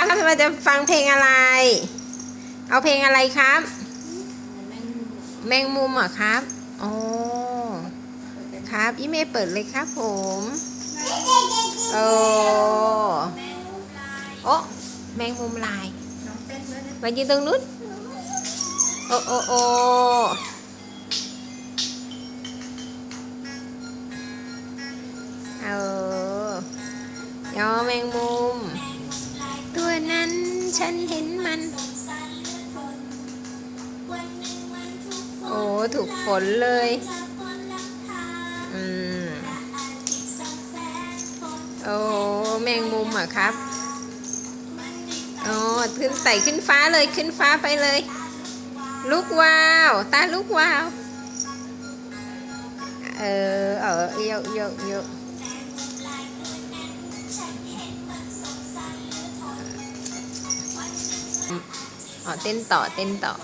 ครับเราจะฟังเพลงอะไร เอาเพลงอะไรครับ แมงมุมเหรอครับโอ้ครับอีเมย์เปิดเลยครับผมโอ้โอ้แมงมุมลายอะมายืนตรงนู้นโอ้โอ้โอ้เออยอแมงมุม ฉันเห็นมัน โอ้ ถูกฝนเลย อืม โอ้แมงมุมอะครับโอ้ขึ้นไต่ขึ้นฟ้าเลยขึ้นฟ้าไปเลย ลูกวาว ตาลูกวาว เออ เออเยอะเยอะเยอะ อ๋อเต้นต่อเต้นต่อ